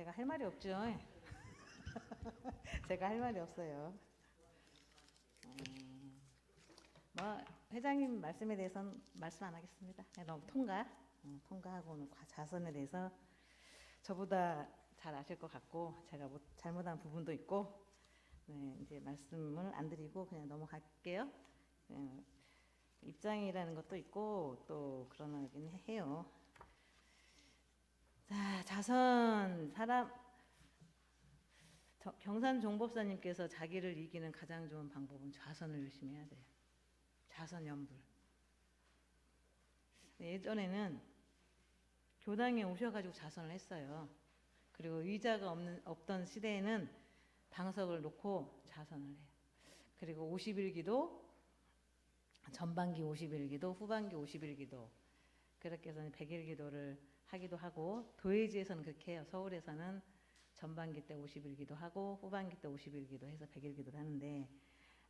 제가 할 말이 없죠. 제가 할 말이 없어요. 음, 뭐 회장님 말씀에 대해서는 말씀 안 하겠습니다. 그냥 너무 통과, 음, 통과하고는 과- 자선에 대해서 저보다 잘 아실 것 같고 제가 뭐 잘못한 부분도 있고 네, 이제 말씀을 안 드리고 그냥 넘어갈게요. 네, 입장이라는 것도 있고 또 그러긴 해요. 자, 자선 사람 저- 경산 종법사님께서 자기를 이기는 가장 좋은 방법은 좌선을 열심히 해야 돼요. 좌선 연불. 예전에는 교당에 오셔가지고 자선을 했어요. 그리고 의자가 없는 없던 시대에는 방석을 놓고 자선을 해요. 그리고 50일 기도 전반기 50일 기도 후반기 50일 기도 그렇게 해서 100일 기도를 하기도 하고 도예지에서는 그렇게 해요. 서울에서는 전반기 때 50일기도 하고 후반기 때 50일기도 해서 100일기도를 하는데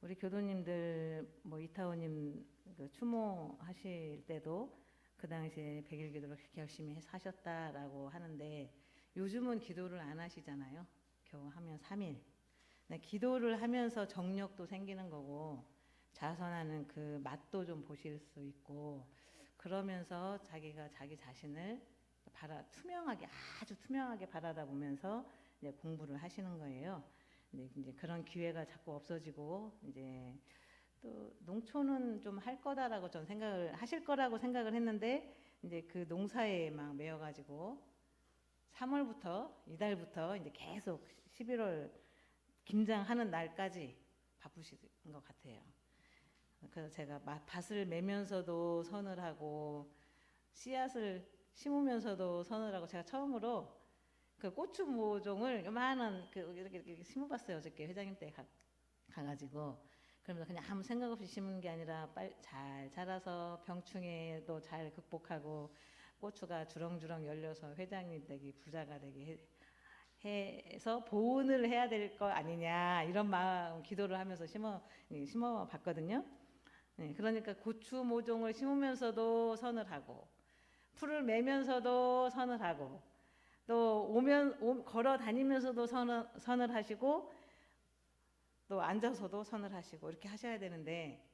우리 교도님들 뭐 이타원님 그 추모하실 때도 그 당시에 100일기도를 그렇게 열심히 해서 하셨다라고 하는데 요즘은 기도를 안 하시잖아요. 겨우 하면 3일. 기도를 하면서 정력도 생기는 거고 자선하는 그 맛도 좀 보실 수 있고 그러면서 자기가 자기 자신을 바라 투명하게 아주 투명하게 바라다 보면서 이제 공부를 하시는 거예요. 이제 그런 기회가 자꾸 없어지고 이제 또 농촌은 좀 할 거다라고 전 생각을 하실 거라고 생각을 했는데 이제 그 농사에 막 매여 가지고 3월부터 이달부터 이제 계속 11월 김장하는 날까지 바쁘신 것 같아요. 그래서 제가 마- 밭을 매면서도 선을 하고 씨앗을 심으면서도 선을 하고 제가 처음으로 그 고추 모종을 요만한 그 이렇게, 이렇게 심어봤어요 어저께 회장님 때 가, 가가지고 그러면서 그냥 아무 생각 없이 심은 게 아니라 빨, 잘 자라서 병충해도 잘 극복하고 고추가 주렁주렁 열려서 회장님 되기 부자가 되게 해, 해서 보온을 해야 될 거 아니냐 이런 마음 기도를 하면서 심어 예, 심어 봤거든요. 네, 그러니까 고추 모종을 심으면서도 선을 하고 풀을 매면서도 선을 하고 또 오면 오- 걸어 다니면서도 선을, 선을 하시고 또 앉아서도 선을 하시고 이렇게 하셔야 되는데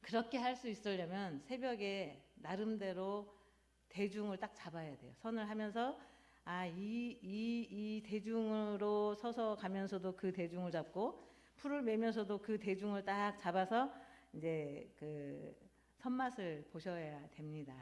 그렇게 할 수 있으려면 새벽에 나름대로 대중을 딱 잡아야 돼요. 선을 하면서 아, 이, 이, 이 대중으로 서서 가면서도 그 대중을 잡고 풀을 매면서도 그 대중을 딱 잡아서 이제 그 선맛을 보셔야 됩니다.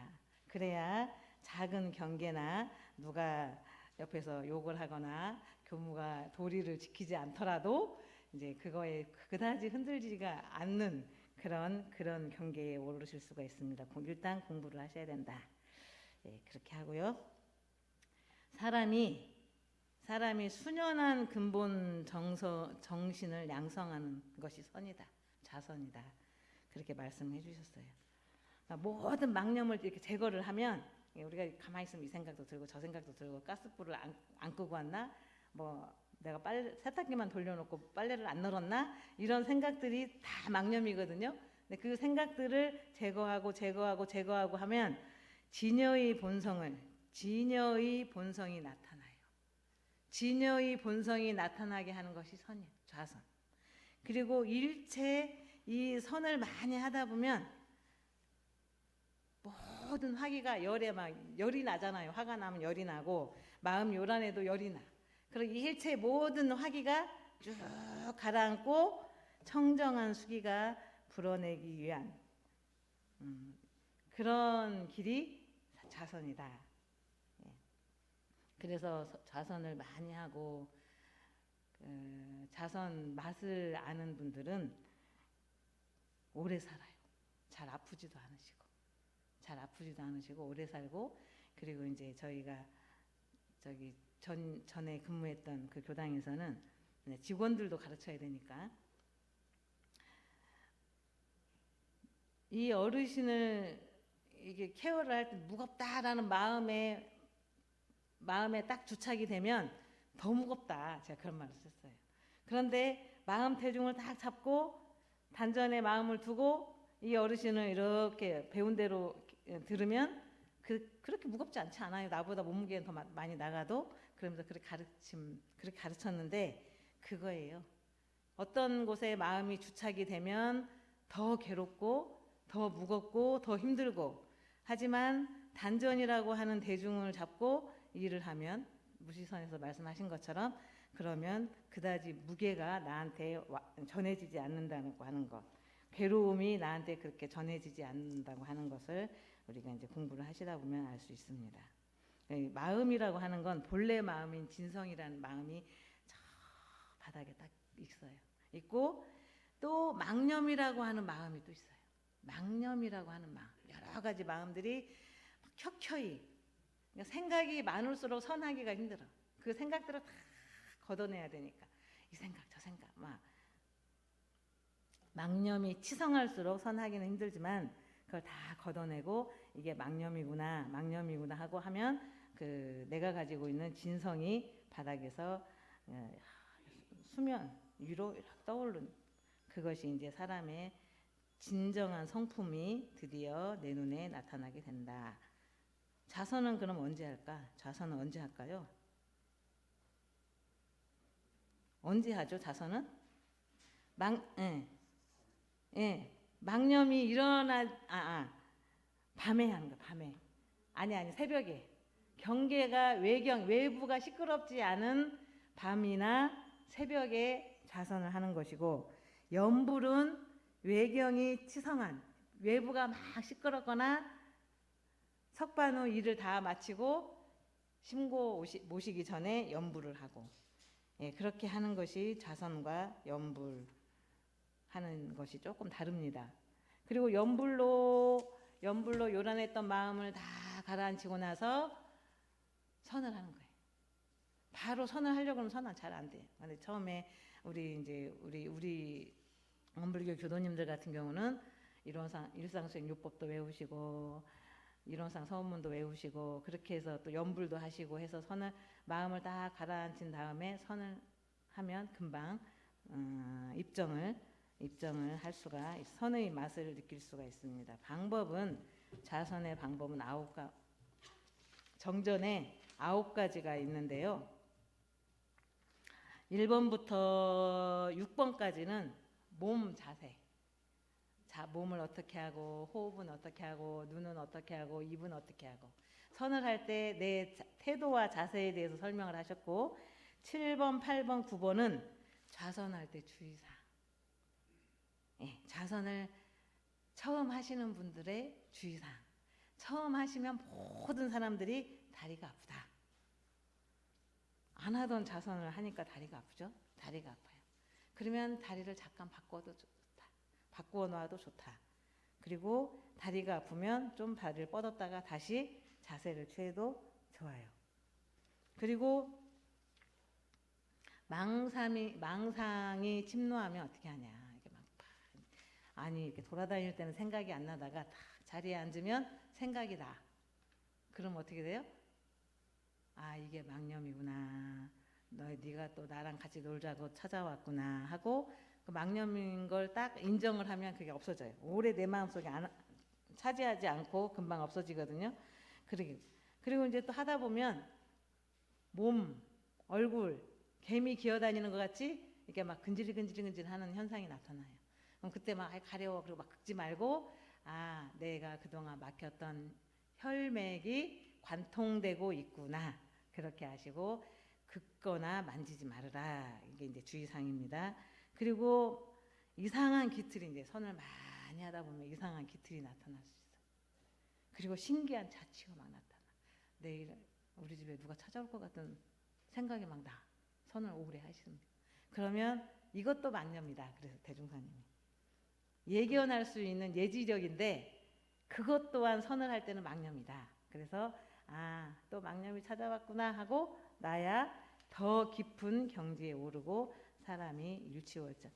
그래야 작은 경계나 누가 옆에서 욕을 하거나 교무가 도리를 지키지 않더라도 이제 그거에 그다지 흔들리지가 않는 그런 그런 경계에 오르실 수가 있습니다. 공- 일단 공부를 하셔야 된다. 예, 그렇게 하고요. 사람이 사람이 수년한 근본 정서 정신을 양성하는 것이 선이다. 자선이다. 그렇게 말씀해 주셨어요. 그러니까 모든 망념을 이렇게 제거를 하면 예, 우리가 가만히 있으면 이 생각도 들고 저 생각도 들고 가스불을 안, 안 끄고 왔나 뭐 내가 빨래 세탁기만 돌려놓고 빨래를 안 널었나 이런 생각들이 다 망념이거든요. 근데 그 생각들을 제거하고 제거하고 제거하고 하면 진여의 본성을 진여의 본성이 나타나요. 진여의 본성이 나타나게 하는 것이 선이에요. 좌선. 그리고 일체 이 선을 많이 하다 보면 모든 화기가 열에 막 열이 나잖아요. 화가 나면 열이 나고 마음 요란해도 열이 나. 그리고 이 일체 모든 화기가 쭉 가라앉고 청정한 수기가 불어내기 위한 음, 그런 길이 자선이다. 예. 그래서 서- 자선을 많이 하고 그 자선 맛을 아는 분들은 오래 살아요. 잘 아프지도 않으시고 잘 아프지도 않으시고 오래 살고 그리고 이제 저희가 저기 전 전에 근무했던 그 교당에서는 네, 직원들도 가르쳐야 되니까 이 어르신을 이게 케어를 할 때 무겁다라는 마음에 마음에 딱 주착이 되면 더 무겁다 제가 그런 말을 썼어요. 그런데 마음 대중을 딱 잡고 단전에 마음을 두고 이 어르신을 이렇게 배운 대로 들으면 그 그, 그렇게 무겁지 않지 않아요. 나보다 몸무게는 더 마- 많이 나가도 그러면서 그렇게 가르침 그렇게 가르쳤는데 그거예요. 어떤 곳에 마음이 주착이 되면 더 괴롭고 더 무겁고 더 힘들고 하지만 단전이라고 하는 대중을 잡고 일을 하면 무시선에서 말씀하신 것처럼 그러면 그다지 무게가 나한테 와- 전해지지 않는다고 하는 것 괴로움이 나한테 그렇게 전해지지 않는다고 하는 것을 우리가 이제 공부를 하시다 보면 알 수 있습니다. 이 마음이라고 하는 건 본래 마음인 진성이라는 마음이 저 바닥에 딱 있어요. 있고 또 망념이라고 하는 마음이 또 있어요. 망념이라고 하는 마음 여러 가지 마음들이 막 켜켜이 그러니까 생각이 많을수록 선하기가 힘들어. 그 생각들을 다 걷어내야 되니까 이 생각 저 생각 막 망념이 치성할수록 선하기는 힘들지만 그걸 다 걷어내고 이게 망념이구나 망념이구나 하고 하면 그 내가 가지고 있는 진성이 바닥에서 어, 수면 위로 떠오르는 그것이 이제 사람의 진정한 성품이 드디어 내 눈에 나타나게 된다. 자선은 그럼 언제 할까? 자선은 언제 할까요? 언제 하죠? 자선은 망, 예, 예, 망념이 일어나, 아, 아, 밤에 하는 거, 밤에. 아니 아니 새벽에. 경계가 외경 외부가 시끄럽지 않은 밤이나 새벽에 자선을 하는 것이고 연불은 외경이 치성한 외부가 막 시끄럽거나 석반 후 일을 다 마치고 심고 오시, 모시기 전에 연불을 하고. 예, 그렇게 하는 것이 자선과 연불 하는 것이 조금 다릅니다. 그리고 연불로 연불로 요란했던 마음을 다 가라앉히고 나서 선을 하는 거예요. 바로 선을 하려고 하면 선은 잘 안 돼요. 근데 처음에 우리 이제 우리 우리 원불교 교도님들 같은 경우는 일원상 일상수행 요법도 외우시고 일원상 서문도 외우시고 그렇게 해서 또 연불도 하시고 해서 선을 마음을 다 가라앉힌 다음에 선을 하면 금방 어, 입정을 입정을 할 수가 있- 선의 맛을 느낄 수가 있습니다. 방법은 자선의 방법은 아홉 가 정전에 아홉 가지가 있는데요. 1번부터 6번까지는 몸 자세. 자, 몸을 어떻게 하고 호흡은 어떻게 하고 눈은 어떻게 하고 입은 어떻게 하고 선을 할 때 내 태도와 자세에 대해서 설명을 하셨고 7번, 8번, 9번은 좌선할 때 주의사항. 예, 자선을 처음 하시는 분들의 주의사항. 처음 하시면 모든 사람들이 다리가 아프다. 안 하던 자선을 하니까 다리가 아프죠? 다리가 아파요. 그러면 다리를 잠깐 바꿔도 좋다. 바꾸어 놔도 좋다. 그리고 다리가 아프면 좀 다리를 뻗었다가 다시 자세를 취해도 좋아요. 그리고 망상이 망상이 침노하면 어떻게 하냐? 아니 이렇게 돌아다닐 때는 생각이 안 나다가 딱 자리에 앉으면 생각이 나. 그럼 어떻게 돼요? 아 이게 망념이구나. 너 네가 또 나랑 같이 놀자고 찾아왔구나 하고 그 망념인 걸 딱 인정을 하면 그게 없어져요. 오래 내 마음속에 안, 차지하지 않고 금방 없어지거든요. 그러기 그리고 이제 또 하다 보면 몸, 얼굴, 개미 기어다니는 것 같이 이렇게 막 근질근질근질 하는 현상이 나타나요. 그럼 그때 막 가려워 그리고 막 긁지 말고 아 내가 그동안 막혔던 혈맥이 관통되고 있구나 그렇게 하시고 긁거나 만지지 말아라 이게 이제 주의사항입니다. 그리고 이상한 기틀이 이제 선을 많이 하다 보면 이상한 기틀이 나타날 수 있어요. 그리고 신기한 자취가 막 나타나. 내일 우리 집에 누가 찾아올 것 같은 생각이 막 나. 선을 오래 하십니다. 그러면 이것도 만념이다. 그래서 대중사님이 예견할 수 있는 예지력인데 그것 또한 선을 할 때는 망념이다. 그래서 아 또 망념이 찾아왔구나 하고 나야 더 깊은 경지에 오르고 사람이 일치워져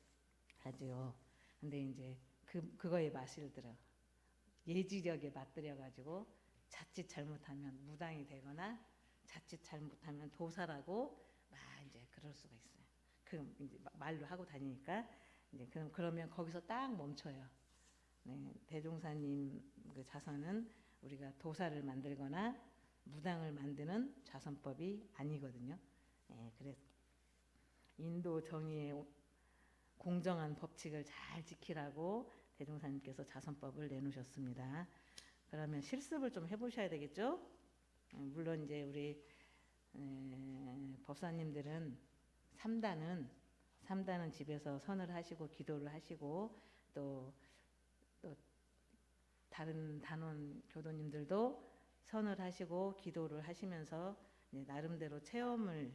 가지요. 근데 이제 그 그거에 맛을 들어 예지력에 맞들여 가지고 자칫 잘못하면 무당이 되거나 자칫 잘못하면 도사라고 막 이제 그럴 수가 있어요. 그 이제 막 말로 하고 다니니까 이제 그럼 그러면 거기서 딱 멈춰요. 네, 대종사님 그 자선은 우리가 도사를 만들거나 무당을 만드는 자선법이 아니거든요. 예, 그래서 인도 정의의 오- 공정한 법칙을 잘 지키라고 대종사님께서 자선법을 내놓으셨습니다. 그러면 실습을 좀 해보셔야 되겠죠? 음, 물론 이제 우리 에, 법사님들은 3단은 3단은 집에서 선을 하시고 기도를 하시고 또, 또 다른 단원 교도님들도 선을 하시고 기도를 하시면서 나름대로 체험을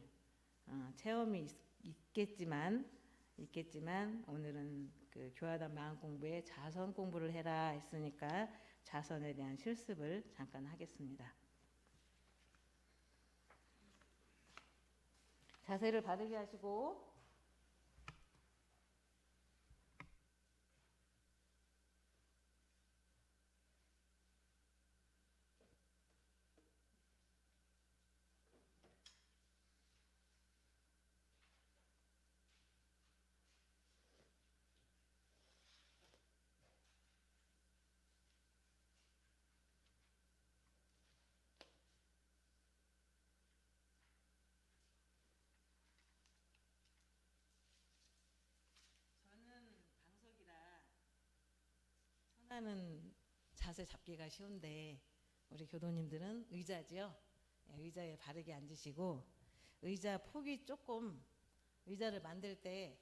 어, 체험이 있, 있겠지만 있겠지만 오늘은 그 교화단 마음 공부에 자선 공부를 해라 했으니까 자선에 대한 실습을 잠깐 하겠습니다. 자세를 바르게 하시고 하는 자세 잡기가 쉬운데 우리 교도님들은 의자지요. 예, 의자에 바르게 앉으시고 의자 폭이 조금 의자를 만들 때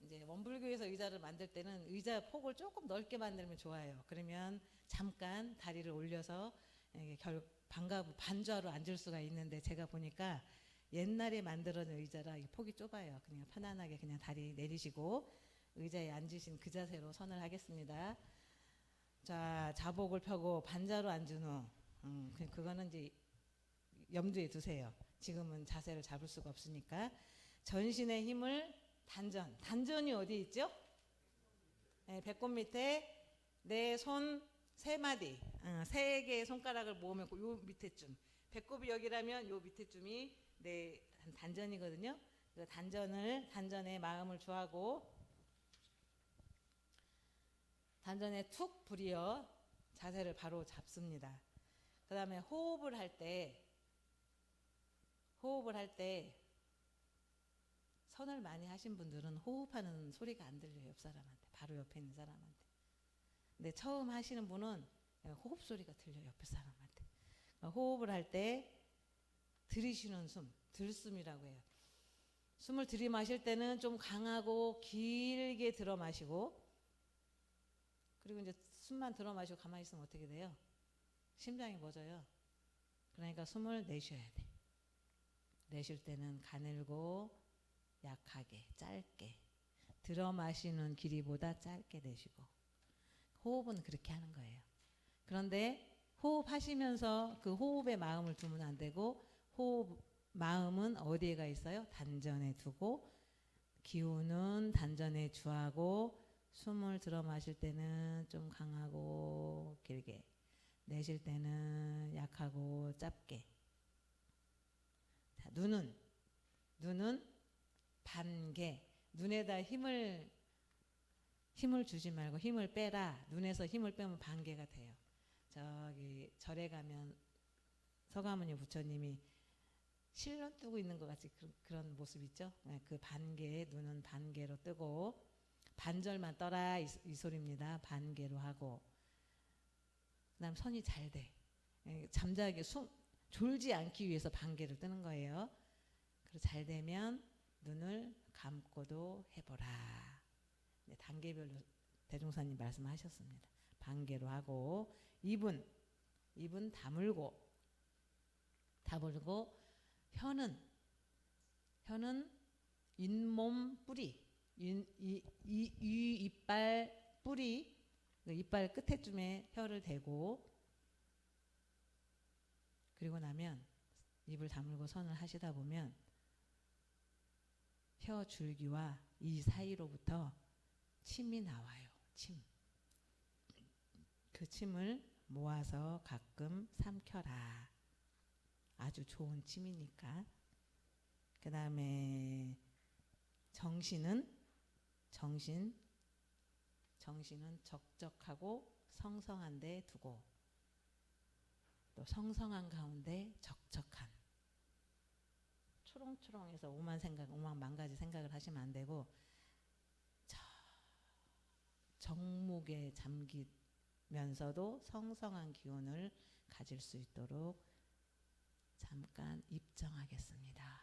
이제 원불교에서 의자를 만들 때는 의자 폭을 조금 넓게 만들면 좋아요. 그러면 잠깐 다리를 올려서 이게 결 반갑 반좌로 앉을 수가 있는데 제가 보니까 옛날에 만들어진 의자라 이 폭이 좁아요. 그냥 편안하게 그냥 다리 내리시고 의자에 앉으신 그 자세로 선을 하겠습니다. 자, 자복을 펴고 반자로 앉은 후, 음, 그- 그거는 이제 염두에 두세요. 지금은 자세를 잡을 수가 없으니까 전신의 힘을 단전. 단전이 어디 있죠? 네, 배꼽 밑에 내 손 세 마디, 어, 세 개의 손가락을 모으면 그요 밑에쯤. 배꼽이 여기라면 요 밑에쯤이 내 단- 단전이거든요. 그 단전을 단전에 마음을 주하고 단전에 툭 부리어 자세를 바로 잡습니다. 그 다음에 호흡을 할 때, 호흡을 할 때, 선을 많이 하신 분들은 호흡하는 소리가 안 들려요, 옆 사람한테. 바로 옆에 있는 사람한테. 근데 처음 하시는 분은 호흡 소리가 들려요, 옆에 사람한테. 그러니까 호흡을 할 때 들이쉬는 숨, 들숨이라고 해요. 숨을 들이마실 때는 좀 강하고 길게 들어 마시고 그리고 이제 숨만 들어 마시고 가만히 있으면 어떻게 돼요? 심장이 멎어요. 그러니까 숨을 내쉬어야 돼. 내쉴 때는 가늘고 약하게 짧게 들어 마시는 길이보다 짧게 내쉬고 호흡은 그렇게 하는 거예요. 그런데 호흡하시면서 그 호흡에 마음을 두면 안 되고 호흡 마음은 어디에 가 있어요? 단전에 두고 기운은 단전에 주하고 숨을 들어 마실 때는 좀 강하고 길게 내쉴 때는 약하고 짧게. 자, 눈은 눈은 반개. 눈에다 힘을 힘을 주지 말고 힘을 빼라. 눈에서 힘을 빼면 반개가 돼요. 저기 절에 가면 서가모니 부처님이 실눈 뜨고 있는 것 같이 그, 그런 모습 있죠? 네, 그 반개 눈은 반개로 뜨고 반절만 떠라 이, 이 소리입니다. 반개로 하고 그다음 선이 잘 돼. 예, 잠자게 숨 졸지 않기 위해서 반개를 뜨는 거예요. 그리고 잘 되면 눈을 감고도 해보라. 네, 단계별로 대종사님 말씀하셨습니다. 반개로 하고 입은 입은 다물고 다물고 혀는 혀는 잇몸 뿌리 이, 이, 이, 이 이빨 뿌리 그 이빨 끝에쯤에 혀를 대고 그리고 나면 입을 다물고 선을 하시다 보면 혀 줄기와 이 사이로부터 침이 나와요. 침. 그 침을 모아서 가끔 삼켜라. 아주 좋은 침이니까. 그 다음에 정신은 정신 정신은 적적하고 성성한 데 두고 또 성성한 가운데 적적한 초롱초롱해서 오만 생각, 오만 만 가지 생각을 하시면 안 되고 저 정목에 잠기면서도 성성한 기운을 가질 수 있도록 잠깐 입정하겠습니다.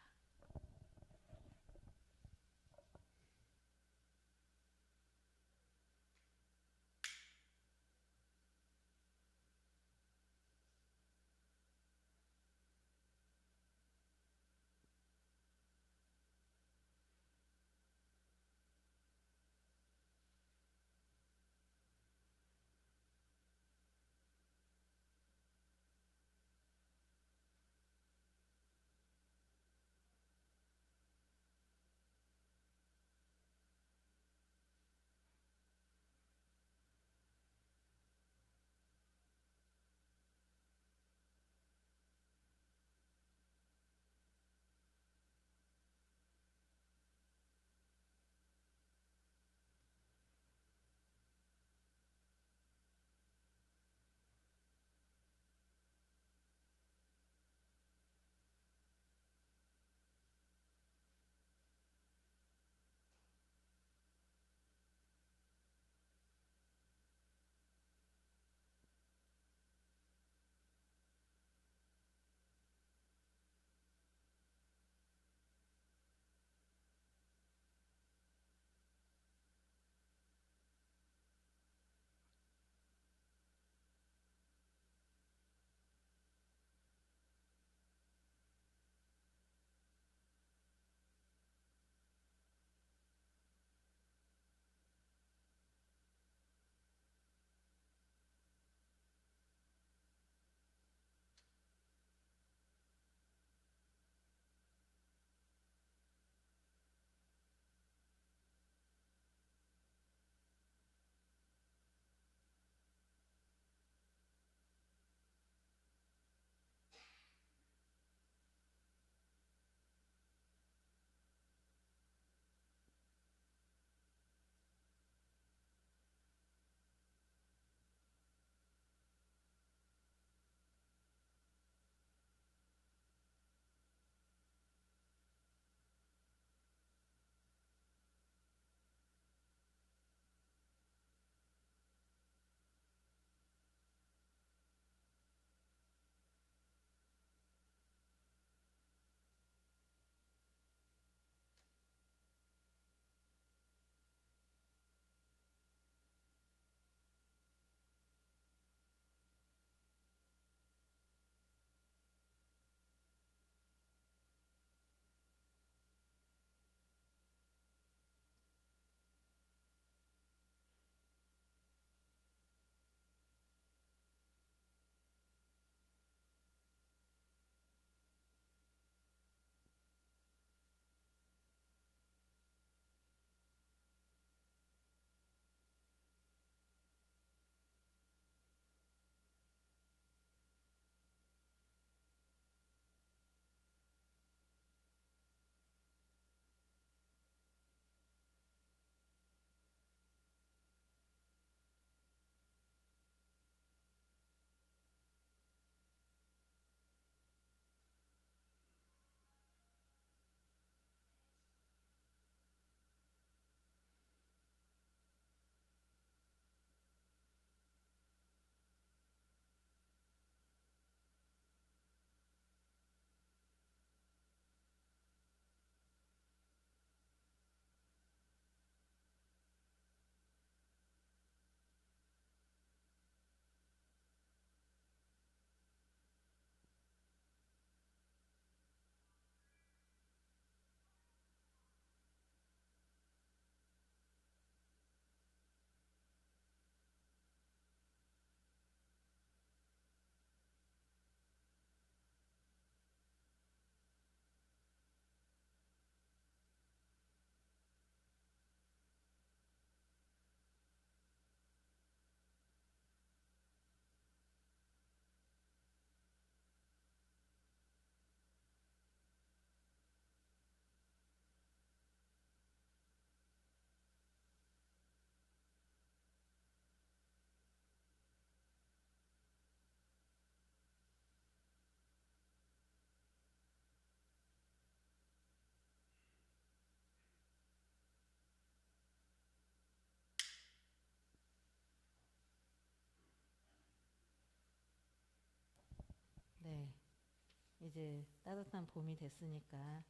이제 따뜻한 봄이 됐으니까.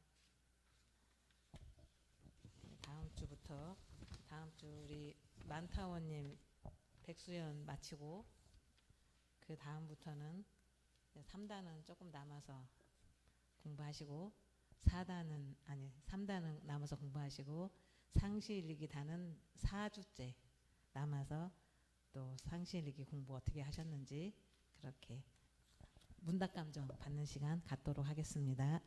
다음 주부터 다음 주 우리 만타원님 백수연 마치고 그 다음부터는 3단은 조금 남아서 공부하시고 4단은 아니 3단은 남아서 공부하시고 상시일기 단은 4주째 남아서 또 상시일기 공부 어떻게 하셨는지 그렇게 문답 감정 받는 시간 갖도록 하겠습니다.